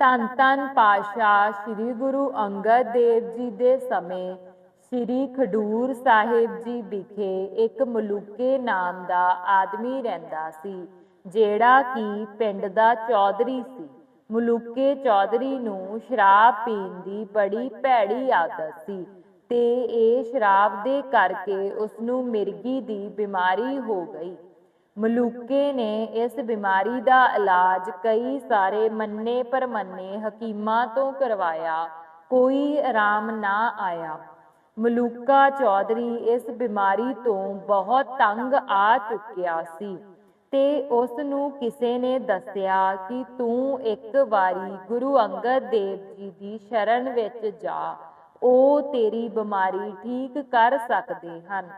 ਧੰਨ ਧੰਨ ਪਾਤਸ਼ਾਹ ਸ੍ਰੀ ਗੁਰੂ ਅੰਗਦ ਦੇਵ ਜੀ ਦੇ ਸਮੇਂ ਸ੍ਰੀ ਖਡੂਰ ਸਾਹਿਬ ਜੀ ਵਿਖੇ ਇੱਕ ਮਲੂਕੇ ਨਾਮ ਦਾ ਆਦਮੀ ਰਹਿੰਦਾ ਸੀ, ਜਿਹੜਾ ਕਿ ਪਿੰਡ ਦਾ ਚੌਧਰੀ ਸੀ। ਮਲੂਕੇ ਚੌਧਰੀ ਨੂੰ ਸ਼ਰਾਬ ਪੀਣ ਦੀ ਬੜੀ ਭੈੜੀ ਆਦਤ ਸੀ ਤੇ ਇਹ ਸ਼ਰਾਬ ਦੇ ਕਰਕੇ ਉਸ ਨੂੰ ਮਿਰਗੀ ਦੀ ਬਿਮਾਰੀ ਹੋ ਗਈ। ਮਲੂਕੇ ਨੇ ਇਸ ਬਿਮਾਰੀ ਦਾ ਇਲਾਜ ਕਈ ਸਾਰੇ ਮੰਨੇ ਪਰਮੰਨੇ ਹਕੀਮਾਂ ਤੋਂ ਕਰਵਾਇਆ। ਕੋਈ ਆਰਾਮ ਨਾ ਆਇਆ। ਮਲੂਕਾ ਚੌਧਰੀ ਇਸ ਬਿਮਾਰੀ ਤੋਂ ਬਹੁਤ ਤੰਗ ਆ ਚੁੱਕਿਆ ਸੀ ਤੇ ਉਸ ਨੂੰ ਕਿਸੇ ਨੇ ਦੱਸਿਆ ਕਿ ਤੂੰ ਇੱਕ ਵਾਰੀ ਗੁਰੂ ਅੰਗਦ ਦੇਵ ਜੀ ਦੀ ਸ਼ਰਨ ਵਿੱਚ ਜਾ। ਉਹ ਤੇਰੀ ਬਿਮਾਰੀ ਠੀਕ ਕਰ ਸਕਦੇ ਹਨ।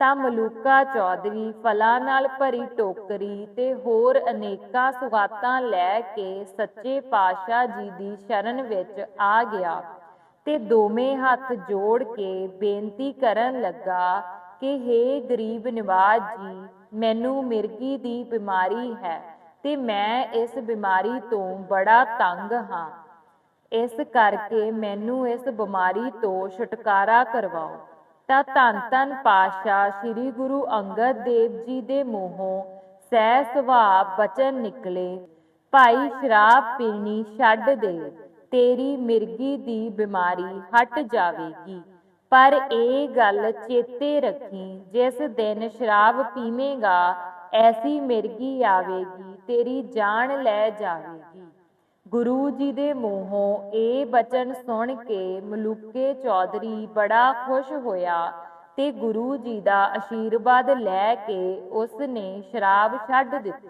ਤਾਂ ਮਲੂਕਾ ਚੌਧਰੀ ਫਲਾਂ ਨਾਲ ਭਰੀ ਟੋਕਰੀ ਤੇ ਹੋਰ ਅਨੇਕਾਂ ਸੁਗਾਤਾਂ ਲੈ ਕੇ ਸੱਚੇ ਪਾਤਸ਼ਾਹ ਜੀ ਦੀ ਸ਼ਰਨ ਵਿੱਚ ਆ ਗਿਆ ਤੇ ਦੋਵੇਂ ਹੱਥ ਜੋੜ ਕੇ ਬੇਨਤੀ ਕਰਨ ਲੱਗਾ ਕਿ हे ਗਰੀਬ ਨਿਵਾਜ ਜੀ, ਮੈਨੂੰ ਮਿਰਗੀ ਦੀ ਬਿਮਾਰੀ ਹੈ ਤੇ ਮੈਂ ਇਸ ਬਿਮਾਰੀ ਤੋਂ ਬੜਾ ਤੰਗ ਹਾਂ। ਇਸ ਕਰਕੇ ਮੈਨੂੰ ਇਸ ਬਿਮਾਰੀ ਤੋਂ ਛੁਟਕਾਰਾ ਕਰਵਾਓ। ਤਾਂ ਧੰਨ ਧੰਨ ਪਾਤਸ਼ਾਹ ਸ੍ਰੀ ਗੁਰੂ ਅੰਗਦ ਦੇਵ ਜੀ ਦੇ ਮੂੰਹੋਂ ਸਹਿ ਸੁਭਾਅ ਬਚਨ ਨਿਕਲੇ। ਭਾਈ ਸ਼ਰਾਬ ਪੀਣੀ ਛੱਡ ਦੇ, ਤੇਰੀ ਮਿਰਗੀ ਦੀ ਬਿਮਾਰੀ ਹਟ ਜਾਵੇਗੀ। ਪਰ ਇਹ ਗੱਲ ਚੇਤੇ ਰੱਖੀ, ਜਿਸ ਦਿਨ ਸ਼ਰਾਬ ਪੀਵੇਂਗਾ, ਐਸੀ ਮਿਰਗੀ ਆਵੇਗੀ, ਤੇਰੀ ਜਾਨ ਲੈ ਜਾਵੇ ਗੁਰੂ ਜੀ ਦੇ ਮੂੰਹੋਂ ਇਹ ਬਚਨ ਸੁਣ ਕੇ ਮਲੂਕੇ ਚੌਧਰੀ ਬੜਾ ਖੁਸ਼ ਹੋਇਆ ਤੇ ਗੁਰੂ ਜੀ ਦਾ ਆਸ਼ੀਰਵਾਦ ਲੈ ਕੇ ਉਸ ਨੇ ਸ਼ਰਾਬ ਛੱਡ ਦਿੱਤੀ।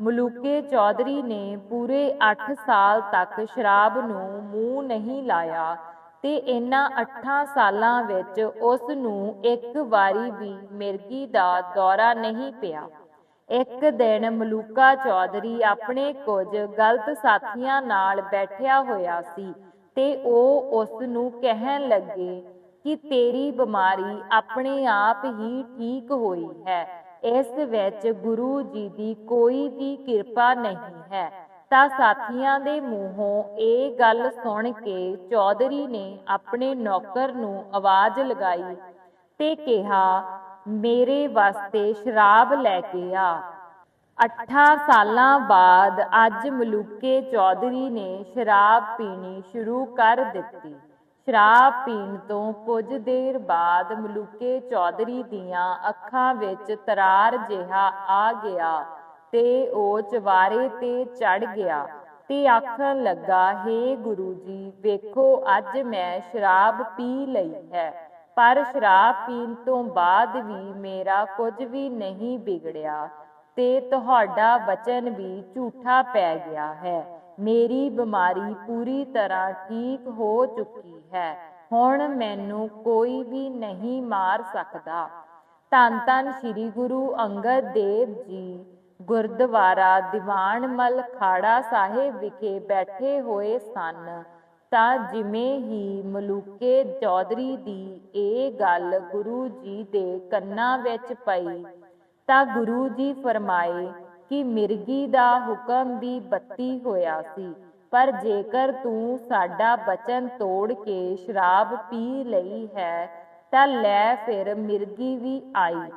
ਮਲੂਕੇ ਚੌਧਰੀ ਨੇ ਪੂਰੇ 8 ਸਾਲ ਤੱਕ ਸ਼ਰਾਬ ਨੂੰ ਮੂੰਹ ਨਹੀਂ ਲਾਇਆ ਤੇ ਇਹਨਾਂ 8 ਸਾਲਾਂ ਵਿੱਚ ਉਸ ਨੂੰ ਇੱਕ ਵਾਰੀ ਵੀ ਮਿਰਗੀ ਦਾ ਦੌਰਾ ਨਹੀਂ ਪਿਆ। ਇੱਕ ਦਿਨ ਮਲੂਕਾ ਚੌਧਰੀ ਆਪਣੇ ਕੁਝ ਗਲਤ ਸਾਥੀਆਂ ਨਾਲ ਬੈਠਿਆ ਹੋਇਆ ਸੀ ਤੇ ਉਹ ਉਸ ਨੂੰ ਕਹਿਣ ਲੱਗੇ ਕਿ ਤੇਰੀ ਬਿਮਾਰੀ ਆਪਣੇ ਆਪ ਹੀ ਠੀਕ ਹੋਈ ਹੈ, ਇਸ ਵਿੱਚ ਗੁਰੂ ਜੀ ਦੀ ਕੋਈ ਵੀ ਕਿਰਪਾ ਨਹੀਂ ਹੈ। ਤਾਂ ਸਾਥੀਆਂ ਦੇ ਮੂੰਹੋਂ ਇਹ ਗੱਲ ਸੁਣ ਕੇ ਚੌਧਰੀ ਨੇ ਆਪਣੇ ਨੌਕਰ ਨੂੰ ਆਵਾਜ਼ ਲਗਾਈ ਤੇ ਕਿਹਾ ਮੇਰੇ ਵਾਸਤੇ ਸ਼ਰਾਬ ਲੈ ਕੇ ਆ। 8 ਸਾਲਾਂ ਬਾਅਦ ਅੱਜ ਮਲੂਕੇ ਚੌਧਰੀ ਨੇ ਸ਼ਰਾਬ ਪੀਣੀ ਸ਼ੁਰੂ ਕਰ ਦਿੱਤੀ। ਸ਼ਰਾਬ ਪੀਣ ਤੋਂ ਕੁਝ ਦੇਰ ਬਾਅਦ ਮਲੂਕੇ ਚੌਧਰੀ ਦੀਆਂ ਅੱਖਾਂ ਵਿੱਚ ਤਰਾਰ ਜਿਹਾ ਆ ਗਿਆ ਤੇ ਉਹ ਚਵਾਰੇ ਤੇ ਚੜ ਗਿਆ ਤੇ ਆਖਣ ਲੱਗਾ हे ਗੁਰੂ ਜੀ, ਵੇਖੋ, ਅੱਜ ਮੈਂ ਸ਼ਰਾਬ ਪੀ ਲਈ ਹੈ। ਪਰ ਸ਼ਰਾਬ ਪੀਣ ਤੋਂ ਬਾਅਦ ਵੀ ਮੇਰਾ ਕੁਝ ਵੀ ਨਹੀਂ ਵਿਗੜਿਆ ਤੇ ਤੁਹਾਡਾ ਵਚਨ ਵੀ ਝੂਠਾ ਪੈ ਗਿਆ ਹੈ। ਮੇਰੀ ਬਿਮਾਰੀ ਪੂਰੀ ਤਰ੍ਹਾਂ ਠੀਕ ਹੋ ਚੁੱਕੀ ਹੈ। ਹੁਣ ਮੈਨੂੰ ਕੋਈ ਵੀ ਨਹੀਂ ਮਾਰ ਸਕਦਾ। ਧੰਨ ਧੰਨ ਸ੍ਰੀ ਗੁਰੂ ਅੰਗਦ ਦੇਵ ਜੀ, ਗੁਰਦੁਆਰਾ ਦੀਵਾਨਮਲ ਖਾੜਾ ਸਾਹਿਬ ਵਿਖੇ ਬੈਠੇ ਹੋਏ ਸਨ। ਤਾਂ ਜਿਵੇਂ ਹੀ ਮਲੂਕੇ ਚੌਧਰੀ ਦੀ ਇਹ ਗੱਲ ਗੁਰੂ ਜੀ ਦੇ ਕੰਨਾਂ ਵਿੱਚ ਪਈ, ਤਾਂ ਗੁਰੂ ਜੀ ਫਰਮਾਏ ਕਿ ਮਿਰਗੀ ਦਾ ਹੁਕਮ ਵੀ ਬੱਤੀ ਹੋਇਆ ਸੀ, ਪਰ ਜੇਕਰ ਤੂੰ ਸਾਡਾ ਬਚਨ ਤੋੜ ਕੇ ਸ਼ਰਾਬ ਪੀ ਲਈ ਹੈ, ਤਾਂ ਲੈ ਫਿਰ ਮਿਰਗੀ ਵੀ ਆਈ।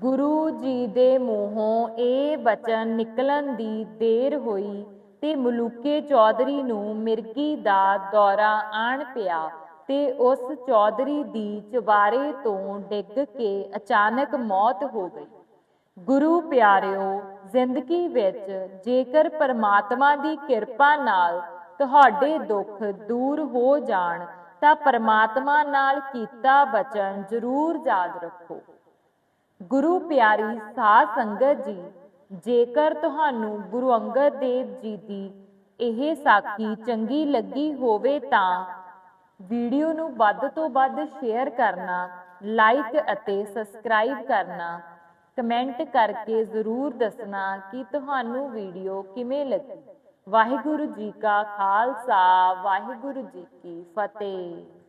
ਗੁਰੂ ਜੀ ਦੇ ਮੂੰਹੋਂ ਇਹ ਬਚਨ ਨਿਕਲਣ ਦੀ ਦੇਰ ਹੋਈ ਤੇ ਮਲੂਕੇ ਚੌਧਰੀ ਨੂੰ ਮਿਰਗੀ ਦਾ ਦੌਰਾ ਆਣ ਪਿਆ ਤੇ ਉਸ ਚੌਧਰੀ ਦੀ ਚਵਾਰੇ ਤੋਂ ਡਿੱਗ ਕੇ ਅਚਾਨਕ ਮੌਤ ਹੋ ਗਈ। ਗੁਰੂ ਪਿਆਰਿਓ, ਜ਼ਿੰਦਗੀ ਵਿੱਚ ਜੇਕਰ ਪਰਮਾਤਮਾ ਦੀ ਕਿਰਪਾ ਨਾਲ ਤੁਹਾਡੇ ਦੁੱਖ ਦੂਰ ਹੋ ਜਾਣ, ਤਾਂ ਪਰਮਾਤਮਾ ਨਾਲ ਕੀਤਾ ਬਚਨ ਜ਼ਰੂਰ ਯਾਦ ਰੱਖੋ। ਗੁਰੂ ਪਿਆਰੀ ਸਾਧ ਸੰਗਤ ਜੀ ਜੇਕਰ ਤੁਹਾਨੂੰ ਗੁਰੂ ਅੰਗਦ ਦੇਵ ਜੀ ਦੀ ਇਹ ਸਾਖੀ ਚੰਗੀ ਲੱਗੀ ਹੋਵੇ ਤਾਂ ਵੀਡੀਓ ਨੂੰ ਵੱਧ ਤੋਂ ਵੱਧ ਸ਼ੇਅਰ ਕਰਨਾ, ਲਾਈਕ ਅਤੇ ਸਬਸਕ੍ਰਾਈਬ ਕਰਨਾ, ਕਮੈਂਟ ਕਰਕੇ ਜ਼ਰੂਰ ਦੱਸਣਾ ਕਿ ਤੁਹਾਨੂੰ ਵੀਡੀਓ ਕਿਵੇਂ ਲੱਗੀ। ਵਾਹਿਗੁਰੂ ਜੀ ਕਾ ਖਾਲਸਾ, ਵਾਹਿਗੁਰੂ ਜੀ ਕੀ ਫਤਿਹ।